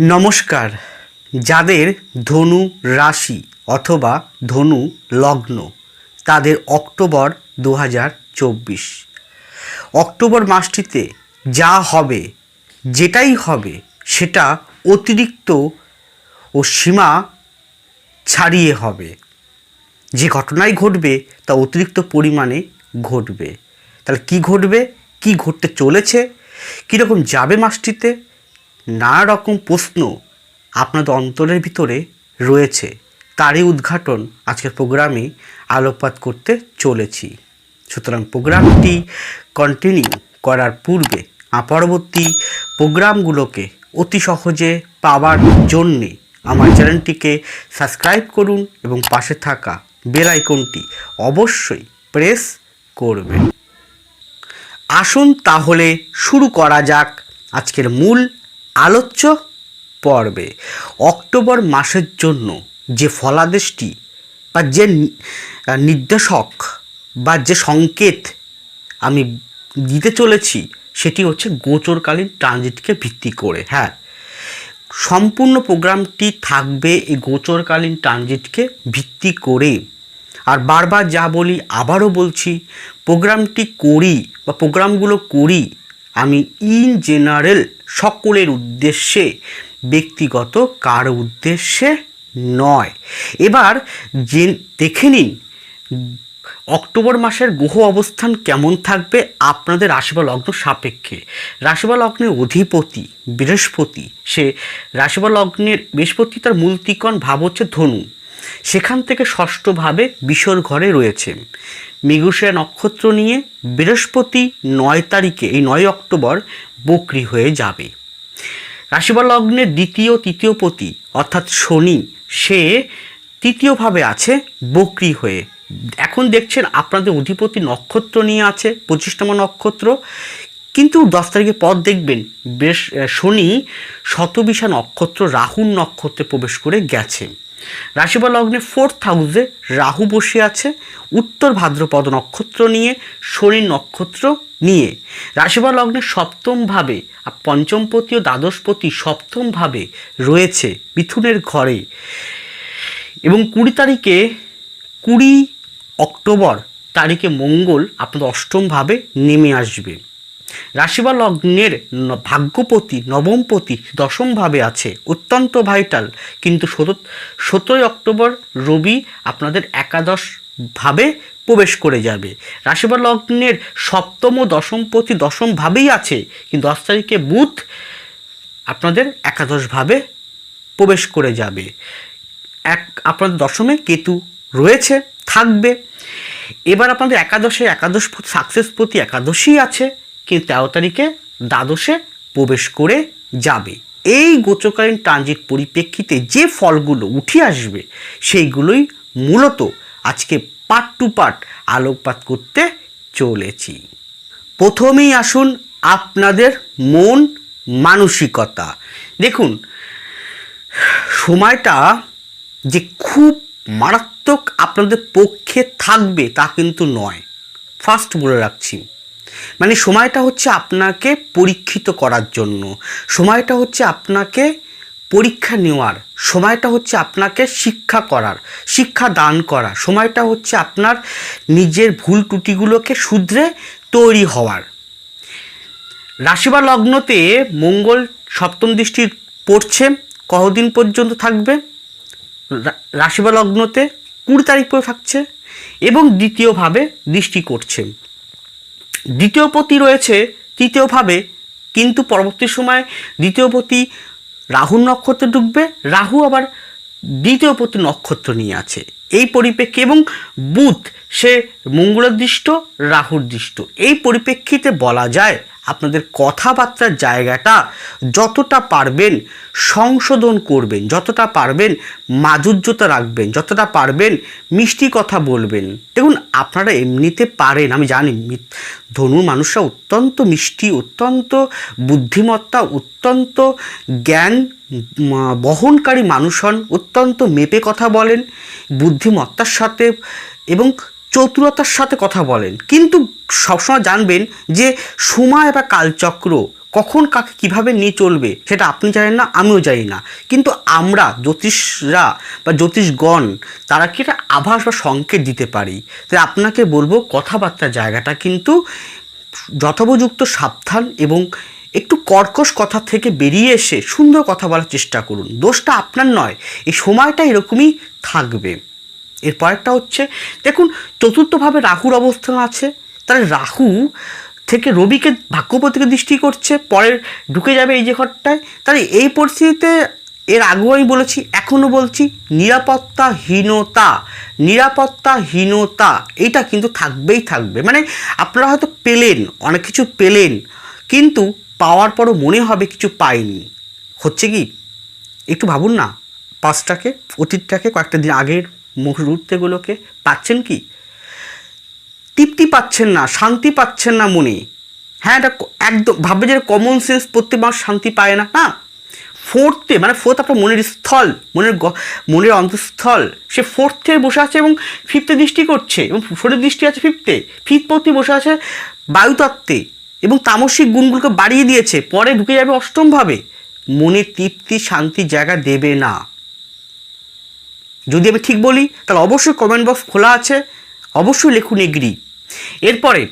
নমস্কার। যাদের ধনু রাশি অথবা ধনু লগ্ন, তাদের অক্টোবর দু হাজার চব্বিশ। অক্টোবর মাসটিতে যা হবে, যেটাই হবে, সেটা অতিরিক্ত ও সীমা ছাড়িয়ে হবে। যে ঘটনাই ঘটবে, তা অতিরিক্ত পরিমাণে ঘটবে। তাহলে কি ঘটবে, কি ঘটতে চলেছে, কীরকম যাবে মাসটিতে নানা রকম প্রশ্ন আপনাদের অন্তরের ভিতরে রয়েছে। তারই উদ্ঘাটন আজকের প্রোগ্রামে আলোকপাত করতে চলেছি। সুতরাং প্রোগ্রামটি কন্টিনিউ করার পূর্বে পরবর্তী প্রোগ্রামগুলোকে অতি সহজে পাওয়ার জন্যে আমার চ্যানেলটিকে সাবস্ক্রাইব করুন এবং পাশে থাকা বেল আইকনটি অবশ্যই প্রেস করবেন। আসুন তাহলে শুরু করা যাক আজকের মূল আলোচ্য পর্বে। অক্টোবর মাসের জন্য যে ফলাদেশটি বা যে নির্দেশক বা যে সংকেত আমি দিতে চলেছি, সেটি হচ্ছে গোচরকালীন ট্রানজিটকে ভিত্তি করে। হ্যাঁ সম্পূর্ণ প্রোগ্রামটি থাকবে এই গোচরকালীন ট্রানজিটকে ভিত্তি করে। আর বারবার যা বলি, আবারও বলছি, প্রোগ্রামটি করি বা প্রোগ্রামগুলো করি আমি ইন জেনারেল সকলের উদ্দেশ্যে, ব্যক্তিগত কার উদ্দেশ্যে নয়। এবার যে দেখে নিন, অক্টোবর মাসের গ্রহ অবস্থান কেমন থাকবে আপনাদের রাশি বা লগ্ন সাপেক্ষে। রাশি বা লগ্নের অধিপতি বৃহস্পতি, সে রাশি বা লগ্নের বৃহস্পতি তার মূল ভাব হচ্ছে ধনু। সেখান থেকে ষষ্ঠভাবে বিশর ঘরে রয়েছে। মৃগশিরা নক্ষত্র নিয়ে বৃহস্পতি নয় তারিখে, এই নয় অক্টোবর বকরি হয়ে যাবে। রাশিবা লগ্নের দ্বিতীয়, তৃতীয় পতি অর্থাৎ শনি, সে তৃতীয়ভাবে আছে, বকরি হয়ে। এখন দেখছেন আপনাদের অধিপতি নক্ষত্র নিয়ে আছে, পঁচিশতম নক্ষত্র। কিন্তু দশ তারিখের পর দেখবেন বেশ, শনি শতবিশা নক্ষত্র রাহুল নক্ষত্রে প্রবেশ করে গেছে। রাশিবা লগ্নে ফোর্থ হাউসে রাহু বসে আছে, উত্তর ভাদ্রপদ নক্ষত্র নিয়ে শনির নক্ষত্র নিয়ে। রাশিবা লগ্নে সপ্তমভাবে পঞ্চমপতি ও দ্বাদশপতি সপ্তমভাবে রয়েছে মিথুনের ঘরে। এবং কুড়ি তারিখে, কুড়ি অক্টোবর তারিখে মঙ্গল আপনাদের অষ্টমভাবে নেমে আসবে। রাশিবা লগ্নের ভাগ্যপতি নবমপতি দশমভাবে আছে, অত্যন্ত ভাইটাল কিন্তু সতেরোই অক্টোবর রবি আপনাদের একাদশ ভাবে প্রবেশ করে যাবে। রাশিবা লগ্নের সপ্তম ও দশমপতি দশমভাবেই আছে, কিন্তু দশ তারিখে বুধ আপনাদের একাদশভাবে প্রবেশ করে যাবে। এক, আপনাদের দশমে কেতু রয়েছে, থাকবে। এবার আপনাদের একাদশে একাদশ সাকসেসপতি একাদশী আছে। কিন্তু তেরো তারিখে দ্বাদশে প্রবেশ করে যাবে। এই গোচকালীন ট্রানজিট পরিপ্রেক্ষিতে যে ফলগুলো উঠে আসবে, সেইগুলোই মূলত আজকে পার্ট টু পার্ট আলোকপাত করতে চলেছি। প্রথমেই আসুন আপনাদের মন মানসিকতা। দেখুন, সময়টা যে খুব মারাত্মক আপনাদের পক্ষে থাকবে তা কিন্তু নয়। ফার্স্ট বলে রাখছি মানে সময়টা হচ্ছে আপনাকে পরীক্ষিত করার জন্য। সময়টা হচ্ছে আপনাকে পরীক্ষা নেওয়ার। সময়টা হচ্ছে আপনাকে শিক্ষা করার, শিক্ষা দান করা সময়টা হচ্ছে আপনার নিজের ভুল ত্রুটিগুলোকে শুধরে তৈরি হওয়ার। রাশি বা লগ্নতে মঙ্গল সপ্তম দৃষ্টি পড়ছে, কতদিন পর্যন্ত থাকবে? রাশি বা লগ্নতে কুড়ি তারিখ পর্যন্ত থাকছে এবং দ্বিতীয়ভাবে দৃষ্টি করছে। দ্বিতীয় পতি রয়েছে তৃতীয়ভাবে কিন্তু পরবর্তী সময় দ্বিতীয় পতি রাহুর নক্ষত্রে ঢুকবে রাহু আবার দ্বিতীয় পতি নক্ষত্র নিয়ে আছে। এই পরিপ্রেক্ষি এবং বুধ, সে মঙ্গলদৃষ্ট, রাহুর দৃষ্ট। এই পরিপ্রেক্ষিতে বলা যায়, আপনাদের কথাবার্তার জায়গাটা যতটা পারবেন সংশোধন করবেন, যতটা পারবেন মাধুর্যতা রাখবেন, যতটা পারবেন মিষ্টি কথা বলবেন। দেখুন, আপনারা এমনিতে পারেন, আমি জানি ধনুর মানুষরা অত্যন্ত মিষ্টি, অত্যন্ত বুদ্ধিমত্তা, অত্যন্ত জ্ঞান বহনকারী মানুষ হন, অত্যন্ত মেপে কথা বলেন বুদ্ধিমত্তার সাথে এবং চতুরতার সাথে কথা বলেন। কিন্তু সবসময় জানবেন যে সময় বা কালচক্র কখন কাকে কীভাবে নিয়ে চলবে, সেটা আপনি জানেন না, আমিও জানি না। কিন্তু আমরা, জ্যোতিষরা বা জ্যোতিষগণ, তারা কি একটা আভাস বা সংকেত দিতে পারি? তাই আপনাকে বলব, কথাবার্তার জায়গাটা কিন্তু যথোপযুক্ত সাবধান এবং একটু কর্কশ কথা থেকে বেরিয়ে এসে সুন্দর কথা বলার চেষ্টা করুন। দোষটা আপনার নয়, এই সময়টা এরকমই থাকবে। এর পরেরটা হচ্ছে, দেখুন, চতুর্থভাবে রাহুর অবস্থান আছে, তাহলে রাহু থেকে রবিকে ভাগ্যপতিকে দৃষ্টি করছে, পরের ঢুকে যাবে এই যে ঘরটায়, তাহলে এই পরিস্থিতিতে এর আগেও আমি বলেছি, এখনও বলছি, নিরাপত্তাহীনতা নিরাপত্তাহীনতা এইটা কিন্তু থাকবেই থাকবে। মানে আপনারা হয়তো পেলেন, অনেক কিছু পেলেন, কিন্তু পাওয়ার পরও মনে হবে কিছু পাইনি। হচ্ছে কি? একটু ভাবুন না, পাঁচটাকে, অতীতটাকে কয়েকটা দিন আগের মুহূর্তগুলোকে পাচ্ছেন কি? তৃপ্তি পাচ্ছেন না, শান্তি পাচ্ছেন না মনে। হ্যাঁ এটা একদম ভাববে যে কমন সেন্স প্রত্যেক মানুষ শান্তি পায় না। না ফোর্থে মানে ফোর্থ আপনার মনের স্থল, মনের মনের অন্তঃস্থল, সে ফোর্থে বসে আছে এবং ফিফথে দৃষ্টি করছে, এবং শরীর দৃষ্টি আছে ফিফথে ফিফথ পথে বসে আছে বায়ুতত্ত্বে, এবং তামসিক গুণগুলোকে বাড়িয়ে দিয়েছে, পরে ঢুকে যাবে অষ্টমভাবে মনে তৃপ্তি, শান্তি জায়গা দেবে না। যদি আমি ঠিক বলি, তাহলে অবশ্যই কমেন্ট বক্স খোলা আছে। অবশ্যই লিখুন এগ্রি এরপরে,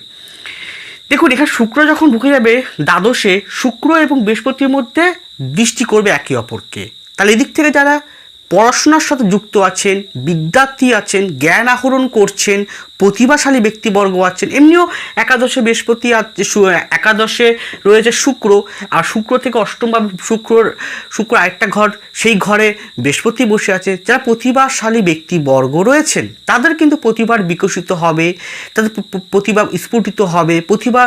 দেখুন, এখানে শুক্র যখন ঢুকে যাবে, দ্বাদশে শুক্র এবং বৃহস্পতির মধ্যে দৃষ্টি করবে একে অপরকে। তাহলে এদিক থেকে যারা পড়াশোনার সাথে যুক্ত আছেন, বিদ্যার্থী আছেন, জ্ঞান আহরণ করছেন, প্রতিভাশালী ব্যক্তিবর্গ আছেন। এমনিও একাদশে বৃহস্পতি আছে একাদশে রয়েছে শুক্র, আর শুক্র থেকে অষ্টম বা শুক্র শুক্র আরেকটা ঘর, সেই ঘরে বৃহস্পতি বসে আছে। যারা প্রতিভাশালী ব্যক্তিবর্গ রয়েছেন, তাদের কিন্তু প্রতিভার বিকশিত হবে, তাদের প্রতিভা স্ফুটিত হবে, প্রতিভা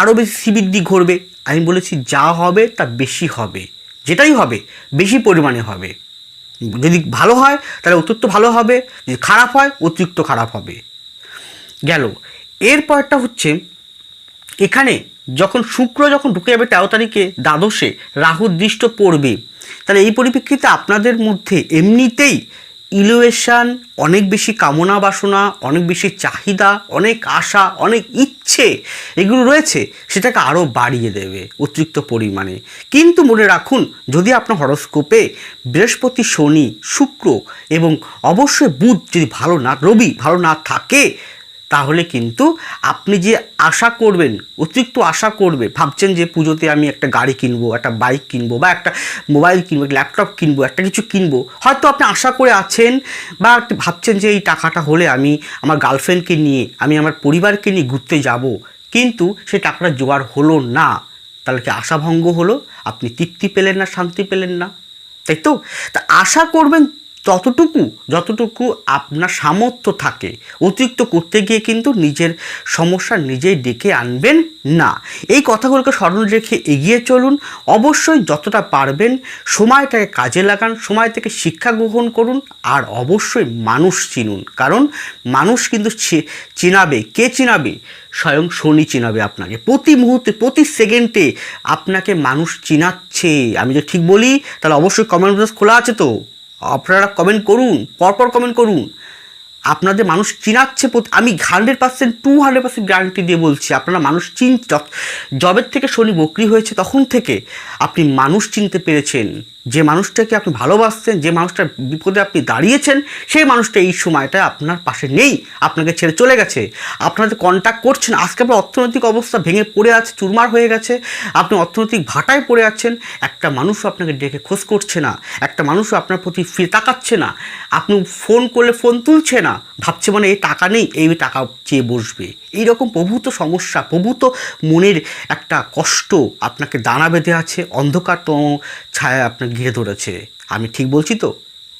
আরও বেশি শ্রীবৃদ্ধি ঘটবে। আমি বলেছি যা হবে তা বেশি হবে, যেটাই হবে, বেশি পরিমাণে হবে। যদি ভালো হয়, তাহলে অতিরিক্ত ভালো হবে। যদি খারাপ হয়, অতিরিক্ত খারাপ হবে। গেল। এরপরটা হচ্ছে, এখানে যখন শুক্র যখন ঢুকে যাবে তেরো তারিখে দ্বাদশে রাহুর দৃষ্ট পড়বে। তাহলে এই পরিপ্রেক্ষিতে আপনাদের মধ্যে এমনিতেই ইলোয়েশন, অনেক বেশি কামনা বাসনা, অনেক বেশি চাহিদা, অনেক আশা, অনেক ইচ্ছে এগুলো রয়েছে, সেটাকে আরও বাড়িয়ে দেবে অতিরিক্ত পরিমাণে। কিন্তু মনে রাখুন, যদি আপনার হরস্কোপে বৃহস্পতি, শনি, শুক্র এবং অবশ্যই বুধ যদি ভালো না, রবি ভালো না থাকে তাহলে কিন্তু আপনি যে আশা করবেন, অতিরিক্ত আশা করবে, ভাবছেন যে পুজোতে আমি একটা গাড়ি কিনবো, একটা বাইক কিনবো বা একটা মোবাইল কিনবো ল্যাপটপ কিনবো, একটা কিছু কিনবো, হয়তো আপনি আশা করে আছেন বা ভাবছেন যে এই টাকাটা হলে আমি আমার গার্লফ্রেন্ডকে নিয়ে, আমি আমার পরিবারকে নিয়ে ঘুরতে যাব। কিন্তু সেই টাকাটা জোগাড় হলো না। তাহলে কি আশাভঙ্গ হলো? আপনি তৃপ্তি পেলেন না, শান্তি পেলেন না? তাই তো? তা আশা করবেন ততটুকু যতটুকু আপনার সামর্থ্য থাকে, অতিরিক্ত করতে গিয়ে কিন্তু নিজের সমস্যা নিজেই ডেকে আনবেন না। এই কথাগুলোকে স্মরণ রেখে এগিয়ে চলুন। অবশ্যই যতটা পারবেন সময়টাকে কাজে লাগান, সময় থেকে শিক্ষা গ্রহণ করুন, আর অবশ্যই মানুষ চিনুন। কারণ মানুষ কিন্তু চিনাবে। কে চিনাবে? স্বয়ং শনি চিনাবে আপনাকে। প্রতি মুহূর্তে, প্রতি সেকেন্ডে আপনাকে মানুষ চিনাচ্ছে। আমি যদি ঠিক বলি, তাহলে অবশ্যই কমেন্ট বক্স খোলা আছে তো? আপনারা কমেন্ট করুন পরপর কমেন্ট করুন। আপনাদের মানুষ চিনাচ্ছে আমি hundred percent to hundred percent guarantee দিয়ে বলছি, আপনারা মানুষ চিন জবের থেকে শনি বকরি হয়েছে তখন থেকে আপনি মানুষ চিনতে পেরেছেন। যে মানুষটাকে আপনি ভালোবাসছেন, যে মানুষটার বিপদে আপনি দাঁড়িয়েছেন, সেই মানুষটা এই সময়টা আপনার পাশে নেই, আপনাকে ছেড়ে চলে গেছে। আপনাদের কন্ট্যাক্ট করছেন, আজকে আপনার অর্থনৈতিক অবস্থা ভেঙে পড়ে আছে, চুরমার হয়ে গেছে, আপনি অর্থনৈতিক ভাটায় পড়ে আছেন, একটা মানুষও আপনাকে ডেকে খোঁজ করছে না, একটা মানুষও আপনার প্রতি ফিরে তাকাচ্ছে না, আপনি ফোন করলে ফোন তুলছে না ভাবছে মানে এই টাকা নেই, এই টাকা চেয়ে বসবে। এইরকম প্রভূত সমস্যা, প্রভূত মনের একটা কষ্ট আপনাকে দানা বেঁধে আছে অন্ধকারতম ছায়া আপনাকে ঘিরে ধরেছে। আমি ঠিক বলছি তো?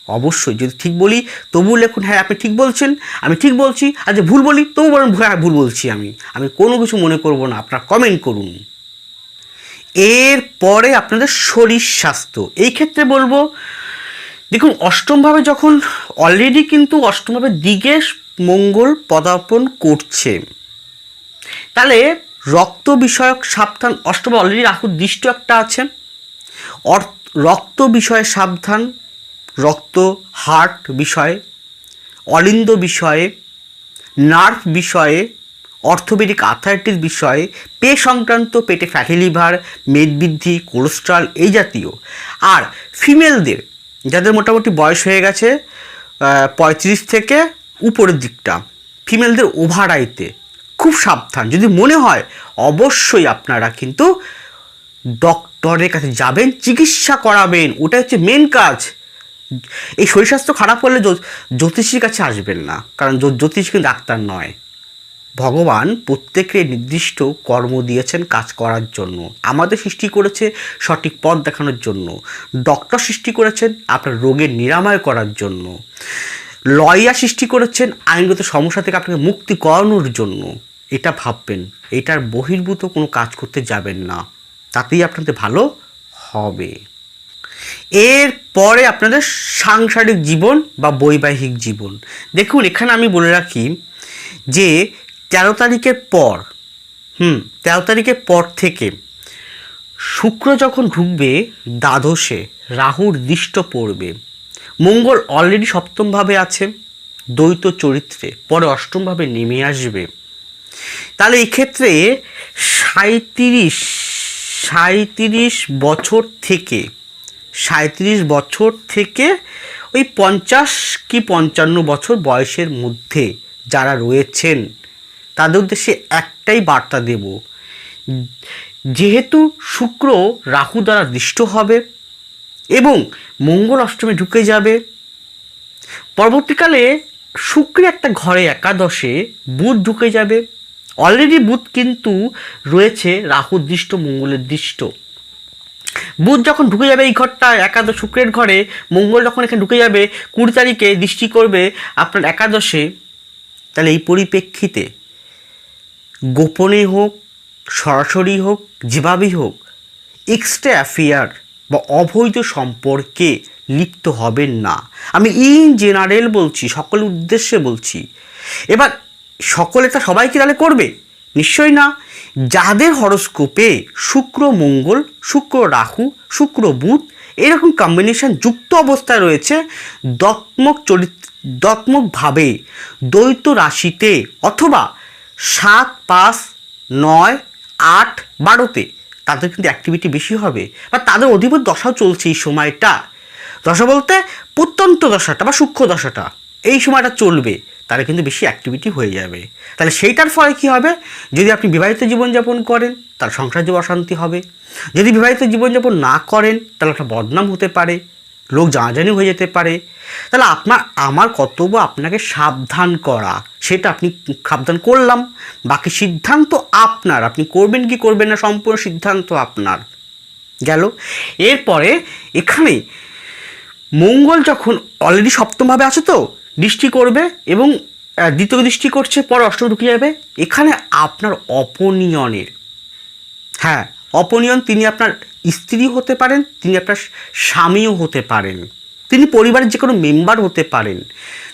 অবশ্যই, যদি ঠিক বলি, তবু লেখুন হ্যাঁ আপনি ঠিক বলছেন, আমি ঠিক বলছি, আর যে ভুল বলি, তবু বলেন হ্যাঁ ভুল বলছি আমি। আমি কোনো কিছু মনে করব না, আপনারা কমেন্ট করুন। এর পরে আপনাদের শরীর স্বাস্থ্য। এই ক্ষেত্রে বলব দেখুন, অষ্টমভাবে যখন অলরেডি কিন্তু অষ্টমভাবে দিকে মঙ্গল পদার্পণ করছে, তাহলে রক্ত বিষয়ক সাবধান অষ্টমে অলরেডি রাহুর দৃষ্ট একটা আছে। রক্ত বিষয়ে সাবধান, রক্ত হার্ট বিষয়ে অলিন্দ বিষয়ে নার্ভ বিষয়ে অর্থোপেডিক আর্থারাইটিস বিষয়ে, পে সংক্রান্ত পেটে ফ্যাটি লিভার মেদবৃদ্ধি কোলেস্ট্রল এই জাতীয়। আর ফিমেলদের যাদের মোটামুটি বয়স হয়ে গেছে পঁয়ত্রিশ থেকে উপরের দিকটা, ফিমেলদের ওভার আইতে খুব সাবধান। যদি মনে হয়, অবশ্যই আপনারা কিন্তু ডক্টরের কাছে যাবেন, চিকিৎসা করাবেন ওটা হচ্ছে মেন কাজ। এই শরীর স্বাস্থ্য খারাপ হলে জ্যোতিষীর কাছে আসবেন না, কারণ জ্যো- জ্যোতিষ কিন্তু ডাক্তার নয়। ভগবান প্রত্যেককে নির্দিষ্ট কর্ম দিয়েছেন কাজ করার জন্য। আমাদের সৃষ্টি করেছে সঠিক পথ দেখানোর জন্য। ডক্টর সৃষ্টি করেছেন আপনার রোগের নিরাময় করার জন্য। লয়ার সৃষ্টি করেছেন আইনগত সমস্যা থেকে আপনাকে মুক্তি করানোর জন্য। এটা ভাববেন, এটার বহির্ভূত কোনো কাজ করতে যাবেন না। তাতেই আপনাদের ভালো হবে। এর পরে আপনাদের সাংসারিক জীবন বা বৈবাহিক জীবন। দেখুন, এখানে আমি বলে রাখি যে তেরো তারিখের পর, হুম, তেরো তারিখের পর থেকে শুক্র যখন ঢুকবে, দ্বাদশে রাহুর দৃষ্ট পড়বে। মঙ্গল অলরেডি সপ্তমভাবে আছে, দ্বৈত চরিত্রে, পরে অষ্টমভাবে নেমে আসবে। তাহলে এই ক্ষেত্রে সাঁত্রিশ সাঁত্রিশ বছর থেকে সাঁত্রিশ বছর থেকে ওই পঞ্চাশ কি পঞ্চান্ন বছর বয়সের মধ্যে যারা রয়েছেন তাদের উদ্দেশ্যে একটাই বার্তা দেব। যেহেতু শুক্র রাহু দ্বারা দৃষ্ট হবে এবং মঙ্গল অষ্টমে ঢুকে যাবে, পরবর্তীকালে শুক্র একটা ঘরে একাদশে বুধ ঢুকে যাবে। অলরেডি বুধ কিন্তু রয়েছে রাহুর দৃষ্ট, মঙ্গলের দৃষ্ট। বুধ যখন ঢুকে যাবে এই ঘরটা, একাদশ শুক্রের ঘরে, মঙ্গল যখন এখানে ঢুকে যাবে, কুড়ি তারিখে দৃষ্টি করবে আপনার একাদশে, তাহলে এই পরিপ্রেক্ষিতে গোপনে হোক, সরাসরি হোক, যেভাবেই হোক এক্সট্রা অ্যাফেয়ার বা অবৈধ সম্পর্কে লিপ্ত হবেন না। আমি ইন জেনারেল বলছি, সকল উদ্দেশ্যে বলছি। এবার সকলে তা সবাই কি তাহলে করবে? নিশ্চয়ই না। যাদের হরস্কোপে শুক্র, মঙ্গল, শুক্র, রাহু, শুক্র, বুধ এরকম কম্বিনেশন যুক্ত অবস্থায় রয়েছে দত্মক চরিত্র দত্মকভাবে দ্বৈত রাশিতে অথবা সাত, পাঁচ, নয়, আট, বারোতে তাদের কিন্তু অ্যাক্টিভিটি বেশি হবে। বা তাদের অধিপত দশাও চলছে এই সময়টা। দশা বলতে প্রত্যন্ত দশাটা বা সূক্ষ্ম দশাটা, এই সময়টা চলবে, তাহলে কিন্তু বেশি অ্যাক্টিভিটি হয়ে যাবে। তাহলে সেইটার ফলে কী হবে? যদি আপনি বিবাহিত জীবনযাপন করেন তার সংসার জীবন অশান্তি হবে। যদি বিবাহিত জীবনযাপন না করেন, তাহলে একটা বদনাম হতে পারে। লোক জানাজানি হয়ে যেতে পারে। তাহলে আপনার, আমার কর্তব্য আপনাকে সাবধান করা। সেটা আপনি সাবধান করলাম। বাকি সিদ্ধান্ত আপনার। আপনি করবেন কি করবেন না সম্পূর্ণ সিদ্ধান্ত আপনার। গেল। এরপরে এখানে মঙ্গল যখন অলরেডি সপ্তমভাবে আছে তো, দৃষ্টি করবে এবং দ্বিতীয় দৃষ্টি করছে, পরে অষ্টম ঢুকে যাবে এখানে আপনার অপনিয়নের। হ্যাঁ অপনিয়ন, তিনি আপনার স্ত্রী হতে পারেন, তিনি আপনার স্বামীও হতে পারেন। তিনি পরিবারের যে কোনো মেম্বার হতে পারেন।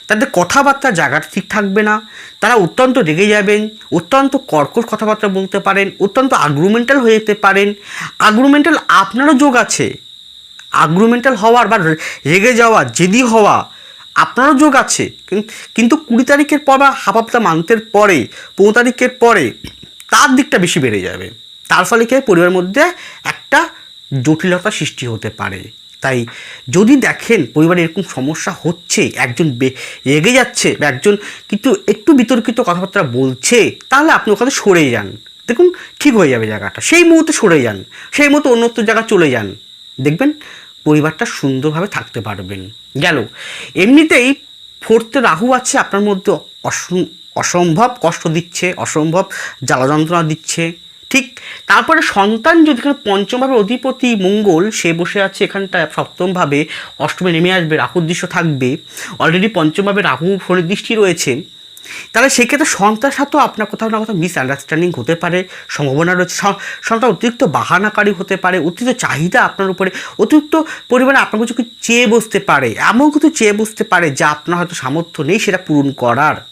তাদের কথাবার্তা জায়গাটা ঠিক থাকবে না। তারা অত্যন্ত রেগে যাবেন, অত্যন্ত কর্কশ কথাবার্তা বলতে পারেন, অত্যন্ত আগ্রুমেন্টাল হয়ে যেতে পারেন। আগ্রুমেন্টাল আপনারও যোগ আছে। আগ্রুমেন্টাল হওয়ার বা রেগে যাওয়া, জেদি হওয়া আপনারও যোগ আছে। কিন্তু কুড়ি তারিখের পর বা হাফাপ্তা মান্থের পরে, পনেরো তারিখের পরে তার দিকটা বেশি বেড়ে যাবে। তার ফলে কি পরিবারের মধ্যে একটা জটিলতা সৃষ্টি হতে পারে। তাই যদি দেখেন পরিবারে এরকম সমস্যা হচ্ছে, একজন রেগে যাচ্ছে বা একজন কিন্তু একটু বিতর্কিত কথাবার্তা বলছে, তাহলে আপনি ওখানে সরে যান। দেখুন, ঠিক হয়ে যাবে জায়গাটা। সেই মুহূর্তে সরে যান। সেই মুহূর্তে অন্যত্র জায়গা চলে যান। দেখবেন পরিবারটা সুন্দরভাবে থাকতে পারবেন। গেল। এমনিতেই ফোর্থে রাহু আছে, আপনার মধ্যে অসম- অসম্ভব কষ্ট দিচ্ছে, অসম্ভব জ্বালা যন্ত্রণা দিচ্ছে। তারপরে সন্তান যদি এখানে পঞ্চমভাবে অধিপতি মঙ্গল, সে বসে আছে এখানটায় সপ্তমভাবে, অষ্টমে নেমে আসবে রাহুর দৃশ্য থাকবে অলরেডি পঞ্চমভাবে রাহু ফোনের দৃষ্টি রয়েছে। তাহলে সেক্ষেত্রে সন্তানের সাথেও আপনার কোথাও না কোথাও মিসআন্ডারস্ট্যান্ডিং হতে পারে, সম্ভাবনা রয়েছে। সন্তান অতিরিক্ত বাহানাকারী হতে পারে, অতিরিক্ত চাহিদা আপনার উপরে, অতিরিক্ত পরিমাণে আপনার কিছু চেয়ে বসতে পারে। এমন কিছু চেয়ে বসতে পারে যা আপনার হয়তো সামর্থ্য নেই, সেটা পূরণ করার।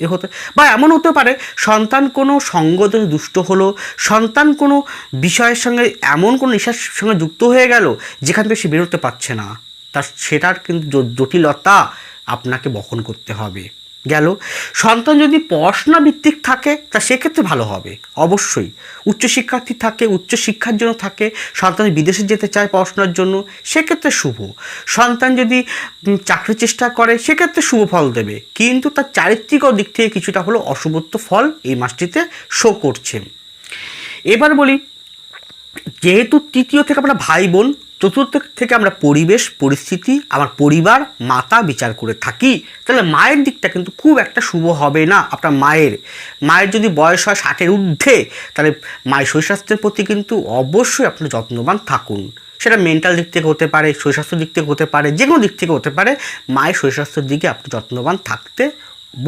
এ হতে, বা এমন হতে পারে, সন্তান কোনো সঙ্গত দুষ্ট হলো, সন্তান কোনো বিষয়ের সঙ্গে, এমন কোনো নেশার সঙ্গে যুক্ত হয়ে গেল, যেখান থেকে সে বেরোতে পারছে না। তার, সেটার কিন্তু জটিলতা আপনাকে বহন করতে হবে। গেল। সন্তান যদি পড়াশোনা ভিত্তিক থাকে, তা সেক্ষেত্রে ভালো হবে, অবশ্যই। উচ্চশিক্ষার্থী থাকে, উচ্চশিক্ষার জন্য থাকে, সন্তান বিদেশে যেতে চায় পড়াশোনার জন্য, সেক্ষেত্রে শুভ। সন্তান যদি চাকরি চেষ্টা করে, সেক্ষেত্রে শুভ ফল দেবে। কিন্তু তার চারিত্রিক দিক থেকে কিছুটা হলো অশুভত্ব ফল এই মাসটিতে শো করছে। এবার বলি, যেহেতু তৃতীয় থেকে আমরা ভাই বোন চতুর্থ থেকে আমরা পরিবেশ, পরিস্থিতি, আমার পরিবার, মাতা বিচার করে থাকি, তাহলে মায়ের দিকটা কিন্তু খুব একটা শুভ হবে না আপনার মায়ের। মায়ের যদি বয়স হয় ষাটের ঊর্ধ্বে, তাহলে মায়ের শরীর প্রতি কিন্তু অবশ্যই আপনার যত্নবান থাকুন। সেটা মেন্টাল দিক থেকে হতে পারে শরীর দিক থেকে হতে পারে, যে কোনো দিক থেকে হতে পারে, মায়ের শরীর স্বাস্থ্যের দিকে আপনি যত্নবান থাকতে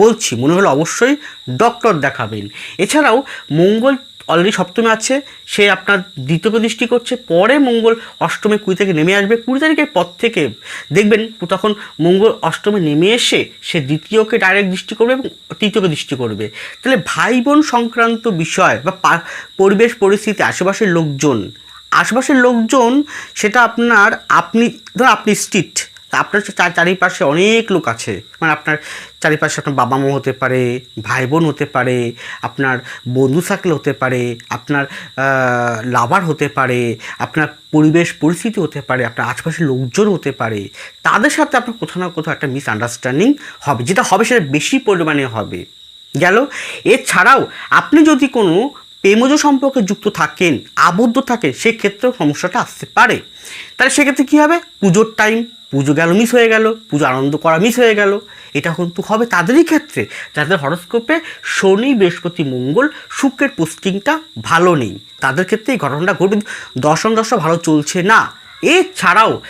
বলছি। মনে হলো অবশ্যই ডক্টর দেখাবেন। এছাড়াও মঙ্গল অলরেডি সপ্তমে আছে, সে আপনার দ্বিতীয় দৃষ্টি করছে, পরে মঙ্গল অষ্টমে কুড়ি থেকে নেমে আসবে। কুড়ি তারিখের পর থেকে দেখবেন তখন মঙ্গল অষ্টমে নেমে এসে সে দ্বিতীয়কে ডাইরেক্ট দৃষ্টি করবে এবং তৃতীয়কে দৃষ্টি করবে। তাহলে ভাই বোন সংক্রান্ত বিষয় বা পরিবেশ, পরিস্থিতি, আশেপাশের লোকজন আশেপাশের লোকজন, সেটা আপনার আপনি ধর আপনি স্ট্রিট আপনার চারিপাশে অনেক লোক আছে। মানে আপনার চারিপাশে আপনার বাবা মা হতে পারে ভাই বোন হতে পারে, আপনার বন্ধু সার্কেল হতে পারে, আপনার লাভার হতে পারে, আপনার পরিবেশ, পরিস্থিতি হতে পারে, আপনার আশেপাশের লোকজন হতে পারে। তাদের সাথে আপনার কোথাও না কোথাও একটা মিসআন্ডারস্ট্যান্ডিং হবে। যেটা হবে সেটা বেশি পরিমাণে হবে। গেল? এছাড়াও আপনি যদি কোনো প্রেমজ সম্পর্কে যুক্ত থাকেন, আবদ্ধ থাকেন, সেক্ষেত্রেও সমস্যাটা আসতে পারে। তাহলে সেক্ষেত্রে কী হবে? পুজোর টাইম পুজো গেল মিস হয়ে গেল, পুজো আনন্দ করা মিস হয়ে গেল। এটা কিন্তু হবে তাদেরই ক্ষেত্রে। যাদের হরস্কোপে শনি, বৃহস্পতি, মঙ্গল, শুক্রের পোস্টিংটা ভালো নেই। তাদের ক্ষেত্রে এই ঘটনাটা ঘটবে। দর্শন দশা ভালো চলছে না। এছাড়াও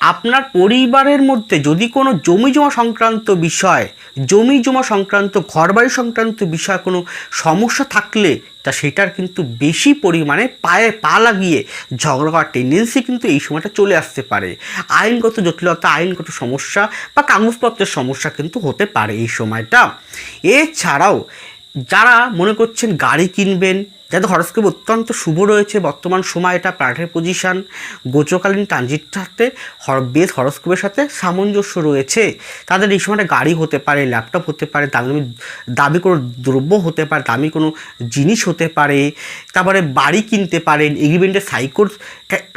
আপনার পরিবারের মধ্যে যদি কোনো জমি জমা সংক্রান্ত বিষয়, জমি জমা সংক্রান্ত, ঘরবাড়ি সংক্রান্ত বিষয় কোনো সমস্যা থাকলে, তা সেটার কিন্তু বেশি পরিমাণে পায়ে পা লাগিয়ে ঝগড়া করার টেন্ডেন্সি কিন্তু এই সময়টা চলে আসতে পারে। আইনগত জটিলতা, আইনগত সমস্যা বা কাগজপত্রের সমস্যা কিন্তু হতে পারে এই সময়টা। এছাড়াও যারা মনে করছেন গাড়ি কিনবেন যাদের হরস্কোপ অত্যন্ত শুভ রয়েছে, বর্তমান সময় এটা প্রাণের পজিশান গোচকালীন ট্রানজিটটার সাথে হর বেশ হরস্কোপের সাথে সামঞ্জস্য রয়েছে। তাদের এই সময়টা গাড়ি হতে পারে, ল্যাপটপ হতে পারে, দামি দামি কোনো দ্রব্য হতে পারে, দামি কোনো জিনিস হতে পারে, তারপরে বাড়ি কিনতে পারেন এগ্রিমেন্টের সাইকোর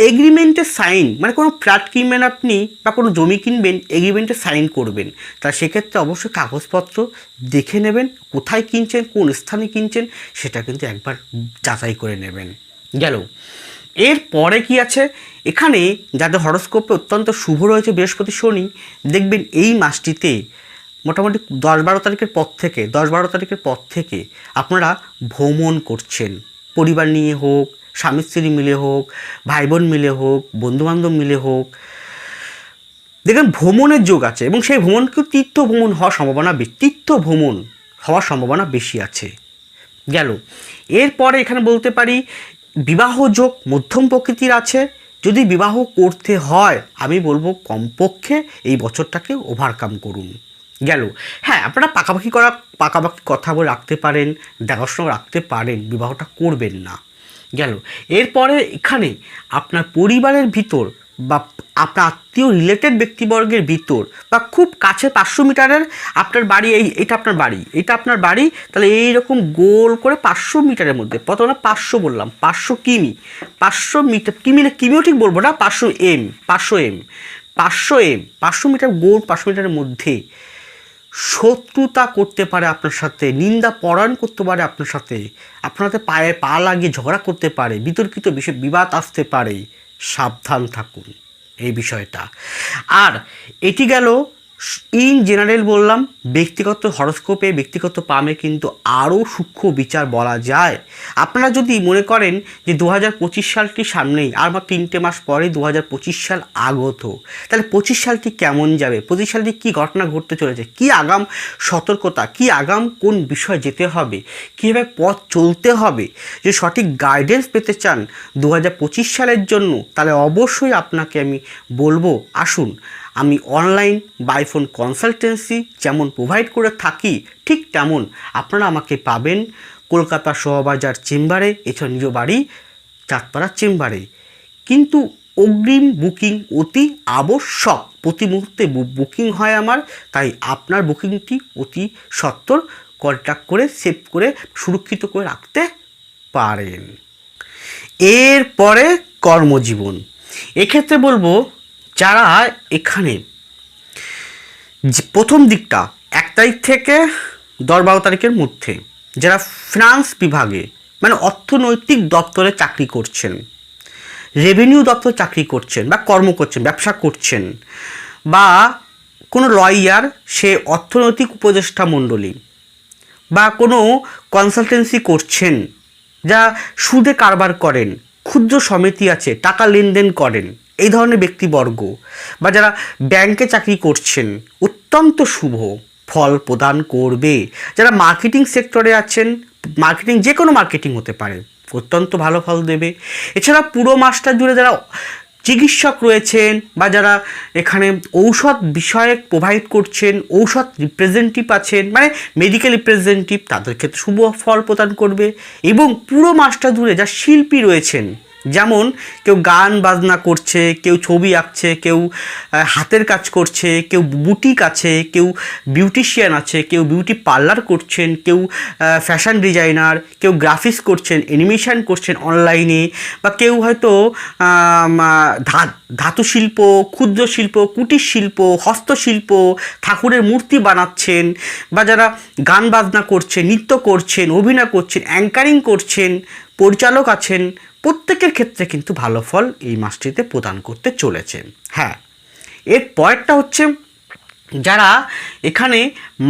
এগ্রিমেন্টের সাইন মানে কোনো ফ্ল্যাট কিনবেন আপনি বা কোনো জমি কিনবেন এগ্রিমেন্টে সাইন করবেন। তা সেক্ষেত্রে অবশ্যই কাগজপত্র দেখে নেবেন, কোথায় কিনছেন, কোন স্থানে কিনছেন, সেটা কিন্তু একবার যাচাই করে নেবেন। গেল। এর পরে কি আছে? এখানে যাদের হরস্কোপে অত্যন্ত শুভ রয়েছে বৃহস্পতি শনি, দেখবেন এই মাসটিতে মোটামুটি দশ বারো তারিখের পর থেকে, দশ বারো তারিখের পর থেকে আপনারা ভ্রমণ করছেন। পরিবার নিয়ে হোক, স্বামী স্ত্রী মিলে হোক ভাই বোন মিলে হোক, বন্ধুবান্ধব মিলে হোক, দেখবেন ভ্রমণের যোগ আছে এবং সেই ভ্রমণ কিন্তু তীর্থ ভ্রমণ হওয়ার সম্ভাবনা তীর্থ ভ্রমণ হওয়ার সম্ভাবনা বেশি আছে। গেল। এরপরে এখানে বলতে পারি, বিবাহ যোগ মধ্যম প্রকৃতির আছে। যদি বিবাহ করতে হয়, আমি বলব কমপক্ষে এই বছরটাকে ওভারকাম করুন। গেল। হ্যাঁ আপনারা পাকাপাকি করা, পাকাপাকি কথা বলে রাখতে পারেন, দেখাশোনা রাখতে পারেন, বিবাহটা করবেন না। গেল। এরপরে এখানে আপনার পরিবারের ভিতর বা আপনার আত্মীয় রিলেটেড ব্যক্তিবর্গের ভিতর বা খুব কাছে পাঁচশো মিটারের আপনার বাড়ি, এই, এটা আপনার বাড়ি, এটা আপনার বাড়ি, তাহলে এইরকম গোল করে পাঁচশো মিটারের মধ্যে, প্রথমে পাঁচশো বললাম, পাঁচশো কিমি, পাঁচশো মিটার, কিমি না কিমিও ঠিক বলব না, পাঁচশো এম পাঁচশো এম পাঁচশো এম, পাঁচশো মিটার গোল পাঁচশো মিটারের মধ্যে শত্রুতা করতে পারে আপনার সাথে, নিন্দা পরায়ণ করতে পারে আপনার সাথে আপনার সাথে পায়ে পা লাগিয়ে ঝগড়া করতে পারে, বিতর্কিত বিষয় বিবাদ আসতে পারে। সাবধান থাকুন এই বিষয়টা। আর এটি গেল ইন জেনারেল বললাম, ব্যক্তিগত হরস্কোপে ব্যক্তিগত পামে কিন্তু আরও সূক্ষ্ম বিচার বলা যায়। আপনারা যদি মনে করেন যে দু হাজার পঁচিশ সালটি সামনেই, আর মাত্র তিনটে মাস পরে দু হাজার পঁচিশ সাল আগত, তাহলে পঁচিশ সালটি কেমন যাবে? পঁচিশ সালটি কী ঘটনা ঘটতে চলেছে? কি আগাম সতর্কতা? কি আগাম কোন বিষয় যেতে হবে? কীভাবে পথ চলতে হবে? যে সঠিক গাইডেন্স পেতে চান দু হাজার পঁচিশ সালের জন্য, তাহলে অবশ্যই আপনাকে আমি বলব, আসুন আমি অনলাইন বাইফোন কনসালটেন্সি যেমন প্রোভাইড করে থাকি, ঠিক তেমন আপনারা আমাকে পাবেন কলকাতা শোভাবাজার চেম্বারে, এছাড়া নিজ বাড়ি চাঁদপাড়া চেম্বারে। কিন্তু অগ্রিম বুকিং অতি আবশ্যক। প্রতি মুহূর্তে বুকিং হয় আমার, তাই আপনার বুকিংটি অতি সত্বর কন্ট্যাক্ট করে সেভ করে, সুরক্ষিত করে রাখতে পারেন। এরপরে কর্মজীবন। এক্ষেত্রে বলব যারা এখানে প্রথম দিকটা, এক তারিখ থেকে দশ বারো তারিখের মধ্যে যারা ফিনান্স বিভাগে মানে অর্থনৈতিক দপ্তরে চাকরি করছেন রেভিনিউ দপ্তর চাকরি করছেন বা কর্ম করছেন, ব্যবসা করছেন বা কোনো লয়ার সে অর্থনৈতিক উপদেষ্টা মণ্ডলী বা কোনো কনসালটেন্সি করছেন, যা সুদে কারবার করেন, ক্ষুদ্র সমিতি আছে, টাকা লেনদেন করেন এই ধরনের ব্যক্তিবর্গ বা যারা ব্যাংকে চাকরি করছেন, অত্যন্ত শুভ ফল প্রদান করবে। যারা মার্কেটিং সেক্টরে আছেন মার্কেটিং যে কোনো মার্কেটিং হতে পারে, অত্যন্ত ভালো ফল দেবে। এছাড়া পুরো মাসটা জুড়ে যারা চিকিৎসক রয়েছেন বা যারা এখানে ঔষধ বিষয়ক প্রোভাইড করছেন, ঔষধ রিপ্রেজেন্টেটিভ আছেন মানে মেডিকেল রিপ্রেজেন্টেটিভ তাদের ক্ষেত্রে শুভ ফল প্রদান করবে। এবং পুরো মাসটা জুড়ে যা শিল্পী রয়েছেন যেমন কেউ গান বাজনা করছে, কেউ ছবি আঁকছে, কেউ হাতের কাজ করছে, কেউ বুটিক আছে, কেউ বিউটিশিয়ান আছে, কেউ বিউটি পার্লার করছেন, কেউ ফ্যাশন ডিজাইনার, কেউ গ্রাফিক্স করছেন, অ্যানিমেশন করছেন অনলাইনে বা কেউ হয়তো ধাতু শিল্প, ক্ষুদ্র শিল্প, কুটির শিল্প, হস্তশিল্প, ঠাকুরের মূর্তি বানাচ্ছেন বা যারা গান বাজনা করছেন নৃত্য করছেন, অভিনয় করছেন অ্যাঙ্কারিং করছেন, পরিচালক আছেন প্রত্যেকের ক্ষেত্রে কিন্তু ভালো ফল এই মাসটিতে প্রদান করতে চলেছেন হ্যাঁ এর পরেরটা হচ্ছে যারা এখানে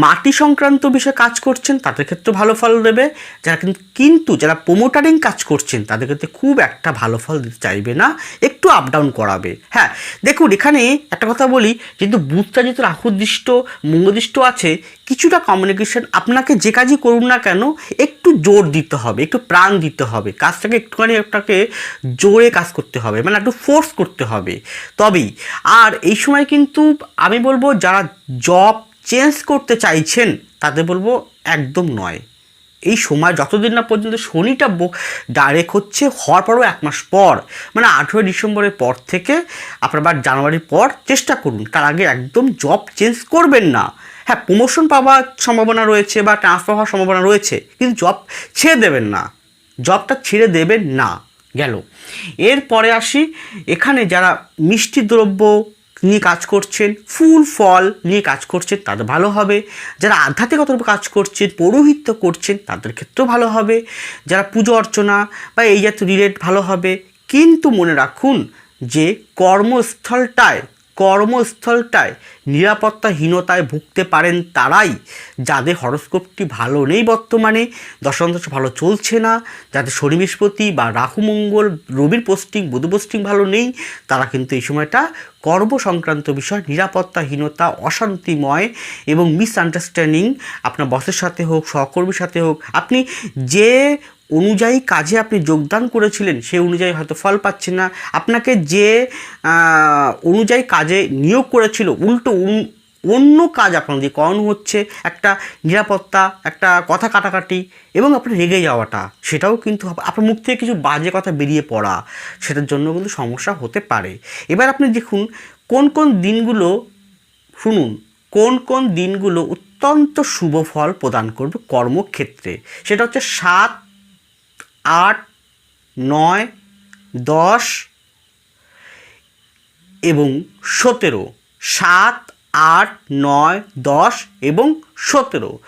মাটি সংক্রান্ত বিষয়ে কাজ করছেন, তাদের ক্ষেত্রে ভালো ফল দেবে। যারা কিন্তু কিন্তু যারা প্রোমোটারিং কাজ করছেন, তাদের ক্ষেত্রে খুব একটা ভালো ফল দিতে চাইবে না, একটু আপ ডাউন করাবে। হ্যাঁ দেখুন, এখানে একটা কথা বলি, যেহেতু বুথটা যেহেতু রাহুদৃষ্ট মঙ্গদৃষ্ট আছে কিছুটা কমিউনিকেশন আপনাকে যে কাজই করুন না কেন, একটু জোর দিতে হবে, একটু প্রাণ দিতে হবে। কাজটাকে একটুখানি আপনাকে জোরে কাজ করতে হবে মানে একটু ফোর্স করতে হবে। তবেই, আর এই সময় কিন্তু আমি বলব যারা জব চেঞ্জ করতে চাইছেন, তাদের বলব একদম নয়। এই সময় যতদিন না পর্যন্ত শনিটা ডাইরেক্ট হচ্ছে, হওয়ার পরও এক মাস পর মানে আঠেরোই ডিসেম্বরের পর থেকে আপনার জানুয়ারির পর চেষ্টা করুন। তার আগে একদম জব চেঞ্জ করবেন না। হ্যাঁ প্রমোশন পাওয়ার সম্ভাবনা রয়েছে বা ট্রান্সফার হওয়ার সম্ভাবনা রয়েছে, কিন্তু জব ছেড়ে দেবেন না। জবটা ছেড়ে দেবেন না, গেল। এরপরে আসি, এখানে যারা মিষ্টি দ্রব্য নিয়ে কাজ করছেন, ফুল, ফল নিয়ে কাজ করছেন, তাদের ভালো হবে। যারা আধ্যাত্মিকতার উপর কাজ করছেন, পৌরোহিত্য করছেন, তাদের ক্ষেত্রেও ভালো হবে। যারা পুজো অর্চনা বা এই জাতীয় রিলেট ভালো হবে। কিন্তু মনে রাখুন যে কর্মস্থলটায় কর্মস্থলটায়, নিরাপত্তাহীনতায় ভুগতে পারেন তারাই। যাদের হরস্কোপটি ভালো নেই বর্তমানে দশান্তশ ভালো চলছে না, যাদের শনি বৃহস্পতি বা রাহু মঙ্গল, রবির পোস্টিং বুধ পোস্টিং ভালো নেই, তারা কিন্তু এই সময়টা কর্ম সংক্রান্ত বিষয়, নিরাপত্তাহীনতা, অশান্তিময় এবং মিসআন্ডারস্ট্যান্ডিং আপনার বসের সাথে হোক, সহকর্মীর সাথে হোক, আপনি যে অনুযায়ী কাজে আপনি যোগদান করেছিলেন সেই অনুযায়ী হয়তো ফল পাচ্ছেন না। আপনাকে যে অনুযায়ী কাজে নিয়োগ করেছিল, উল্টো অন্য কাজ আপনার দিয়ে করানো হচ্ছে, একটা নিরাপত্তা, একটা কথা কাটাকাটি, এবং আপনার রেগে যাওয়াটা, সেটাও কিন্তু আপনার মুখ থেকে কিছু বাজে কথা বেরিয়ে পড়া, সেটার জন্য কিন্তু সমস্যা হতে পারে। এবার আপনি দেখুন, কোন কোন দিনগুলো, শুনুন, কোন কোন দিনগুলো অত্যন্ত শুভ ফল প্রদান করবে কর্মক্ষেত্রে? সেটা হচ্ছে সাত আট, নয়, দশ এবং সতেরো। সাত, আট, নয়, দশ এবং সতেরো।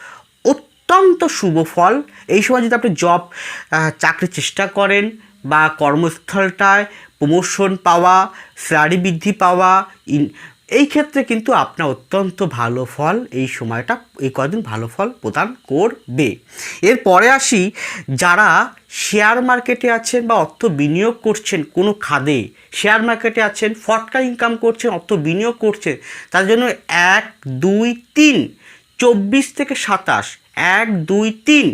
অত্যন্ত শুভ ফল। এই সময় যদি আপনি জব চাকরির চেষ্টা করেন বা কর্মস্থলটায় প্রমোশন পাওয়া স্যালারি বৃদ্ধি পাওয়া এই ক্ষেত্রে কিন্তু আপনার অত্যন্ত ভালো ফল এই সময়টা, এই কদিন ভালো ফল প্রদান করবে। এরপরে আসি, যারা শেয়ার মার্কেটে আছেন বা অর্থ বিনিয়োগ করছেন কোনো খাদে শেয়ার মার্কেটে আছেন, ফটকা ইনকাম করছেন, অর্থ বিনিয়োগ করছেন, তার জন্য এক, দুই, তিন, চব্বিশ থেকে সাতাশ, এক, দুই, তিন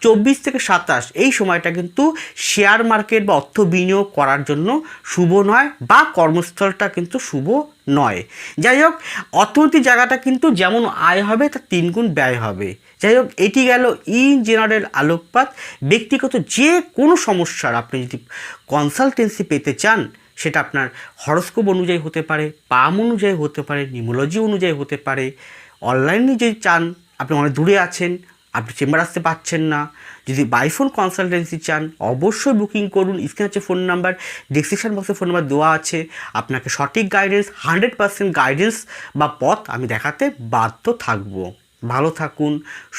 চব্বিশ থেকে সাতাশ। এই সময়টা কিন্তু শেয়ার মার্কেট বা অর্থ বিনিয়োগ করার জন্য শুভ নয় বা কর্মস্থলটা কিন্তু শুভ নয়। যাই হোক, অর্থনৈতিক জায়গাটা কিন্তু যেমন আয় হবে, তার তিনগুণ ব্যয় হবে। যাই হোক, এটি গেল ইন জেনারেল আলোকপাত। ব্যক্তিগত যে কোনো সমস্যার আপনি যদি কনসালটেন্সি পেতে চান, সেটা আপনার হরস্কোপ অনুযায়ী হতে পারে, পাম অনুযায়ী হতে পারে, নিউমোলজি অনুযায়ী হতে পারে। অনলাইনে যদি চান, আপনি অনেক দূরে আছেন আপনি চেম্বার আসতে পারছেন না। যদি বাইফোন কনসালটেন্সি চান, অবশ্যই বুকিং করুন। স্ক্রিন আছে ফোন নাম্বার ডিসক্রিপশান বক্সে ফোন নাম্বার দেওয়া আছে। আপনাকে সঠিক গাইডেন্স হান্ড্রেড পার্সেন্ট গাইডেন্স বা পথ আমি দেখাতে বাধ্য থাকব। ভালো থাকুন,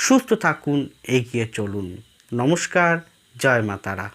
সুস্থ থাকুন, এগিয়ে চলুন। নমস্কার, জয় মাতারা